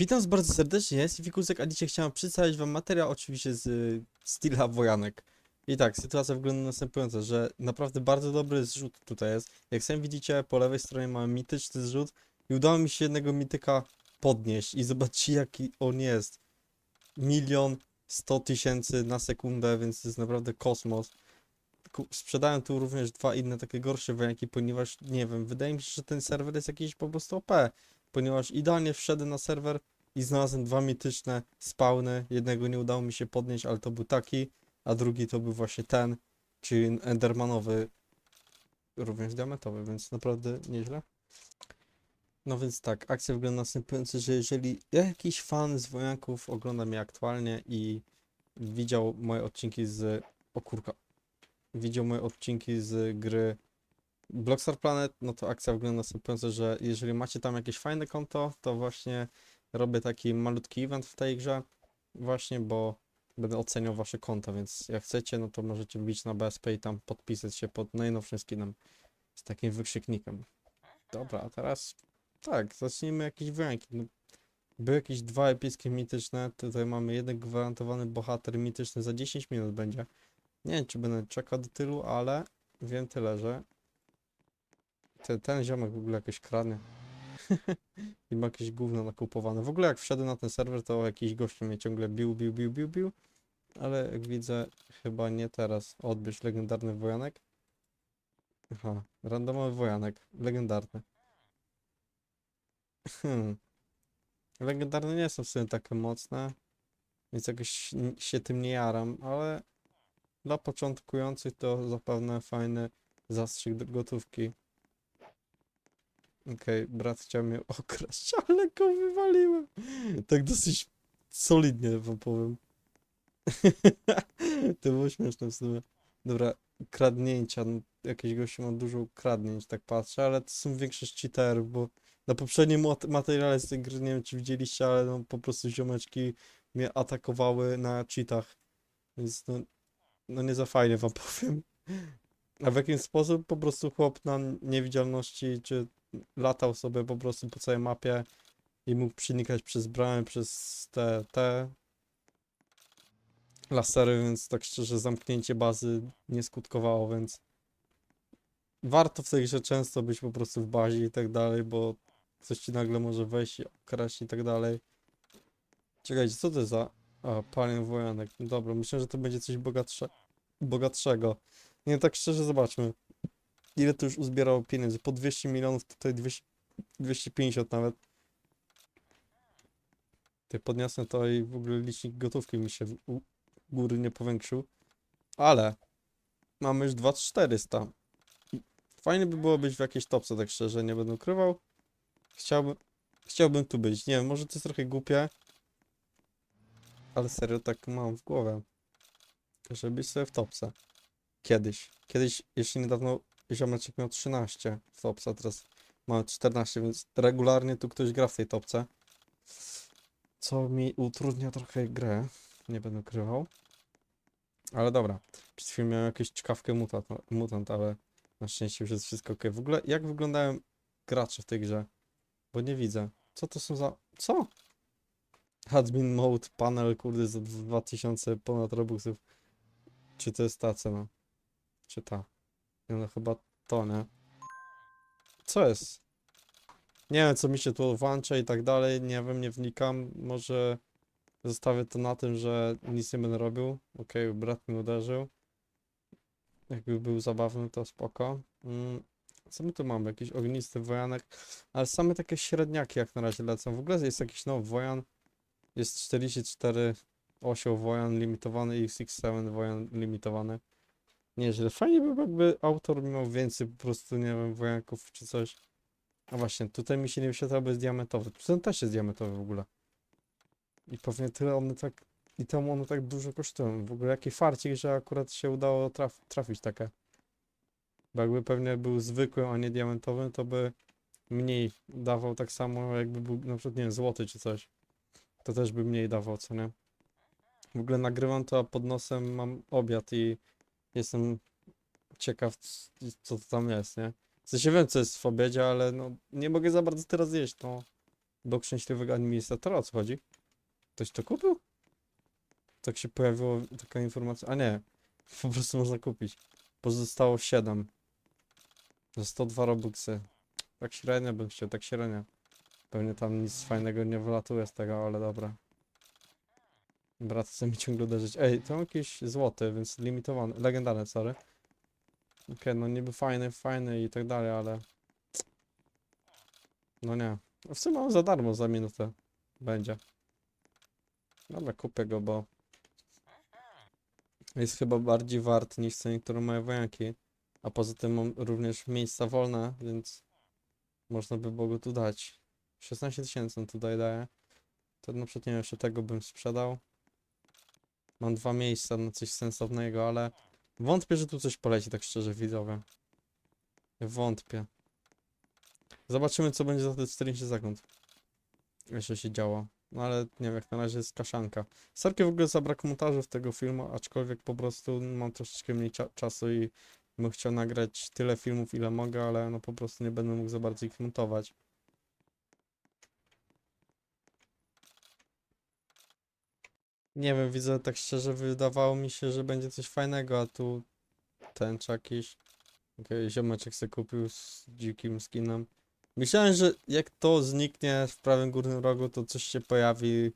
Witam bardzo serdecznie, ja jestem Fikusek, a dzisiaj chciałem przedstawić wam materiał oczywiście z y, Stila Wojanek. I tak, sytuacja wygląda następująco, że naprawdę bardzo dobry zrzut tutaj jest. Jak sami widzicie, po lewej stronie mamy mityczny zrzut i udało mi się jednego mityka podnieść i zobaczcie jaki on jest. Milion sto tysięcy na sekundę, więc to jest naprawdę kosmos. Sprzedałem tu również dwa inne takie gorsze wojanki, ponieważ nie wiem, wydaje mi się, że ten serwer jest jakiś po prostu OP ponieważ idealnie wszedłem na serwer i znalazłem dwa mityczne spawny. Jednego nie udało mi się podnieść, ale to był taki, a drugi to był właśnie ten, czyli Endermanowy, również diamentowy, więc naprawdę nieźle. No więc tak, akcja wygląda następująco, że jeżeli jakiś fan z wojanków ogląda mnie aktualnie i widział moje odcinki z... O kurka. Widział moje odcinki z gry Blockstar Planet, no to akcja wygląda następująco, że jeżeli macie tam jakieś fajne konto, to właśnie robię taki malutki event w tej grze, właśnie, bo będę oceniał wasze konta, więc jak chcecie, no to możecie wbić na BSP i tam podpisać się pod najnowszym skinem z takim wykrzyknikiem. Dobra, a teraz tak, zacznijmy jakieś wyjątki. No, były jakieś dwa epickie mityczne, tutaj mamy jeden gwarantowany bohater mityczny za 10 minut będzie. Nie wiem, czy będę czekał do tylu, ale wiem tyle, że ten, ten ziomek w ogóle jakieś kradnie. I ma jakieś gówno nakupowane. W ogóle jak wszedłem na ten serwer, to jakiś gościu mnie ciągle bił, bił, bił, bił, bił. Ale jak widzę, chyba nie teraz. Odbierz legendarny wojanek. Aha, randomowy wojanek. Legendarny. Hmm. Legendarne nie są w sumie takie mocne. Więc jakoś się tym nie jaram, ale dla początkujących to zapewne fajny zastrzyk gotówki. Okej, brat chciał mnie okraść, ale go wywaliłem. Tak dosyć solidnie wam powiem. To było śmieszne w sumie. Dobra, kradnięcia. No, jakiś gościu ma dużo kradnięć, tak patrzę, ale to są większość cheaterów, bo na poprzednim mat- materiale z tej gry, nie wiem czy widzieliście, ale no po prostu ziomeczki mnie atakowały na cheatach. Więc no, no nie za fajnie wam powiem. A w jaki sposób? Po prostu chłop na niewidzialności, czy latał sobie po prostu po całej mapie i mógł przenikać przez bramy, przez te, te lasery, więc tak szczerze zamknięcie bazy nie skutkowało, więc warto w tej grze często być po prostu w bazie i tak dalej, bo coś ci nagle może wejść i okraść i tak dalej. Czekajcie, co to za... A, palion wojanek. Dobra, myślę, że to będzie coś bogatsze... bogatszego. Nie, tak szczerze, zobaczmy. Ile to już uzbierało pieniędzy? Po 200 milionów, tutaj 200, 250 nawet. Ty podniosę to i w ogóle licznik gotówki mi się u góry nie powiększył. Ale mamy już 2400. I Fajnie by było być w jakiejś topce, tak szczerze, nie będę ukrywał. Chciałbym, chciałbym tu być. Nie wiem, może to jest trochę głupie. Ale serio tak mam w głowie. Żeby być sobie w topce. Kiedyś. Kiedyś, jeszcze niedawno ziomeczek miał 13 w topce, teraz mamy 14, więc regularnie tu ktoś gra w tej topce. Co mi utrudnia trochę grę. Nie będę ukrywał. Ale dobra. Przed chwilą miałem jakąś czkawkę mutant, mutant, ale na szczęście już jest wszystko ok. W ogóle jak wyglądają gracze w tej grze? Bo nie widzę. Co to są za... Co? Admin mode panel, kurde, za 2000 ponad robuxów. Czy to jest ta cena? Czy ta? No chyba to, nie? Co jest? Nie wiem, co mi się tu włącza i tak dalej, nie wiem, nie wnikam. Może zostawię to na tym, że nic nie będę robił. Okej, brat mi uderzył. Jakby był zabawny, to spoko. Mm, co my tu mamy? Jakiś ognisty wojanek, ale same takie średniaki jak na razie lecą. W ogóle jest jakiś nowy wojan. Jest 44 osioł wojan limitowany i X7 wojan limitowany. Nieźle. Fajnie by jakby autor miał więcej po prostu, nie wiem, wojanków czy coś. A właśnie, tutaj mi się nie wyświetla, jest diamentowy. Ten też jest diamentowy w ogóle. I pewnie tyle one tak... I temu one tak dużo kosztują. W ogóle jaki farcik, że akurat się udało traf, trafić takie. Bo jakby pewnie był zwykłym, a nie diamentowym, to by mniej dawał tak samo, jakby był na przykład, nie wiem, złoty czy coś. To też by mniej dawał, co nie? W ogóle nagrywam to, a pod nosem mam obiad i jestem ciekaw, co to tam jest, nie? W sensie wiem, co jest w obiedzie, ale no nie mogę za bardzo teraz jeść, no. Bok szczęśliwego administratora, o co chodzi? Ktoś to kupił? Tak się pojawiła taka informacja. A nie, po prostu można kupić. Pozostało 7. Za 102 robuxy. Tak średnio bym chciał, tak średnio. Pewnie tam nic fajnego nie wylatuje z tego, ale dobra. Brat chce mi ciągle uderzyć. Ej, to jakiś złoty, więc limitowany, legendarny, sorry. Okej, no niby fajny, fajny i tak dalej, ale... No nie. W sumie mam za darmo za minutę. Będzie. Dobra, kupię go, bo... Jest chyba bardziej wart niż co niektóre moje wojanki. A poza tym mam również miejsca wolne, więc... Można by było go tu dać. 16 tysięcy on tutaj daje. To na przykład nie wiem, jeszcze tego bym sprzedał. Mam dwa miejsca na coś sensownego, ale wątpię, że tu coś poleci, tak szczerze, widzowie. Wątpię. Zobaczymy, co będzie za te 40 sekund. Jeszcze się działo. No ale nie wiem, jak na razie jest kaszanka. Sorki w ogóle za brak montażu w tego filmu, aczkolwiek po prostu mam troszeczkę mniej cia- czasu i bym chciał nagrać tyle filmów, ile mogę, ale no po prostu nie będę mógł za bardzo ich montować. Nie wiem, widzę tak szczerze, wydawało mi się, że będzie coś fajnego, a tu tęcza jakiś. Okay, ziomeczek sobie kupił z dzikim skinem. Myślałem, że jak to zniknie w prawym górnym rogu, to coś się pojawi,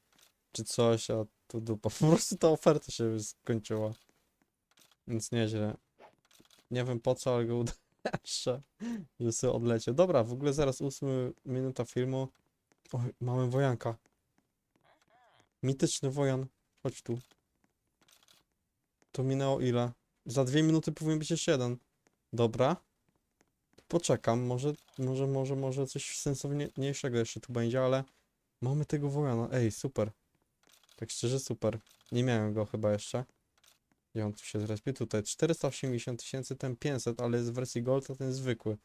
czy coś, a tu dupa. Po prostu ta oferta się skończyła. Więc nieźle. Nie wiem po co, ale go uderzę. Że sobie odleciał. Dobra, w ogóle zaraz 8 minuta filmu. Oj, mamy wojanka. Mityczny wojan. Chodź tu. To minęło ile? Za dwie minuty powinien być jeszcze jeden. Dobra. Poczekam, może, może, może, może coś sensowniejszego jeszcze tu będzie, ale mamy tego wojana. Ej, super. Tak szczerze, super. Nie miałem go chyba jeszcze. I on tu się zrespił. Tutaj 480 tysięcy, ten 500, ale jest w wersji Gold, a ten zwykły.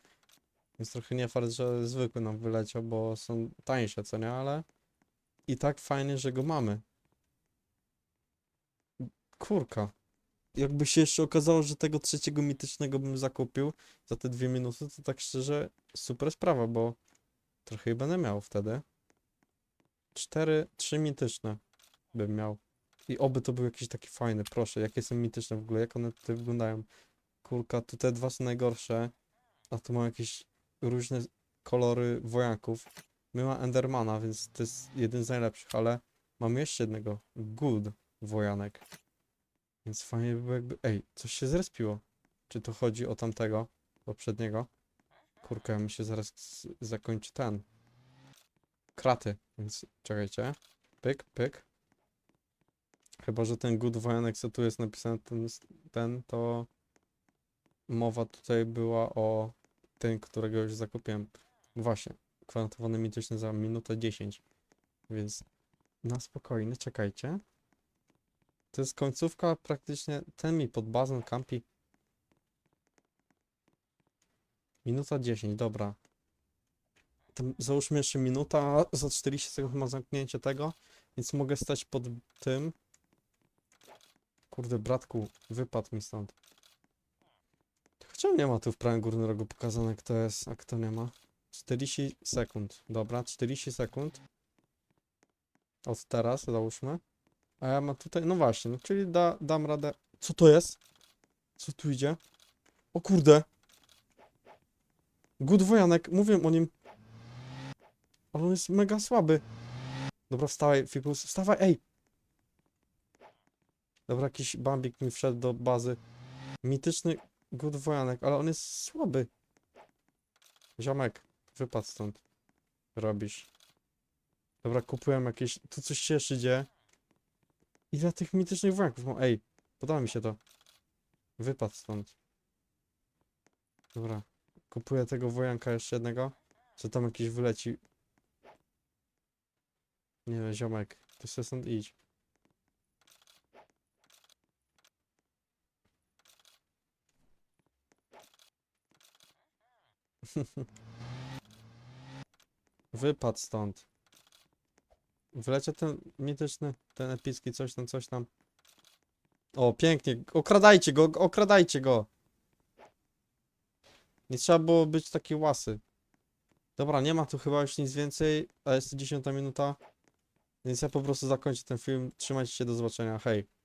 Więc trochę nie fakt, że zwykły nam wyleciał, bo są tańsze, co nie? Ale i tak fajnie, że go mamy. Kurka. Jakby się jeszcze okazało, że tego trzeciego mitycznego bym zakupił za te dwie minuty, to tak szczerze super sprawa, bo trochę będę miał wtedy. Cztery, trzy mityczne bym miał. I oby to był jakiś taki fajny, proszę, jakie są mityczne w ogóle, jak one tutaj wyglądają. Kurka, tu te dwa są najgorsze, a tu mam jakieś różne kolory wojaków. My ma Endermana, więc to jest jeden z najlepszych, ale mam jeszcze jednego. Good wojanek. Więc fajnie by było jakby... Ej, coś się zrespiło. Czy to chodzi o tamtego, poprzedniego? Kurka, mi się zaraz zakończy ten. Kraty, więc czekajcie. Pyk, pyk. Chyba, że ten good wojanek, co tu jest napisany, ten, ten, to... Mowa tutaj była o tym, którego już zakupiłem. Właśnie, gwarantowany mityczny za minutę 10. Więc na spokojnie, czekajcie. To jest końcówka praktycznie. Ten mi pod bazą kampi. Minuta 10, dobra. Tam załóżmy jeszcze minuta, za 40 sekund ma zamknięcie tego, więc mogę stać pod tym. Kurde, bratku, wypadł mi stąd. Czemu nie ma tu w prawym górnym rogu pokazane kto jest, a kto nie ma? 40 sekund, dobra, 40 sekund. Od teraz, załóżmy. A ja mam tutaj, no właśnie, no czyli da, dam radę. Co to jest? Co tu idzie? O kurde. Good Wojanek, mówiłem o nim. Ale on jest mega słaby. Dobra, wstawaj, Fikus, wstawaj, ej! Dobra, jakiś bambik mi wszedł do bazy. Mityczny Good Wojanek, ale on jest słaby. Ziomek, wypadł stąd. Robisz. Dobra, kupiłem jakieś... Tu coś się jeszcze dzieje. Ile tych mitycznych wojanków mam? Ej, podoba mi się to. Wypadł stąd. Dobra. Kupuję tego wojanka jeszcze jednego. Co tam jakiś wyleci. Nie wiem, ziomek. Ty sobie stąd idź. Wypadł stąd. Wlecie ten mityczny, ten epicki, coś tam, coś tam. O, pięknie. Okradajcie go, okradajcie go. Nie trzeba było być taki łasy. Dobra, nie ma tu chyba już nic więcej, a jest 10 minuta. Więc ja po prostu zakończę ten film. Trzymajcie się, do zobaczenia. Hej.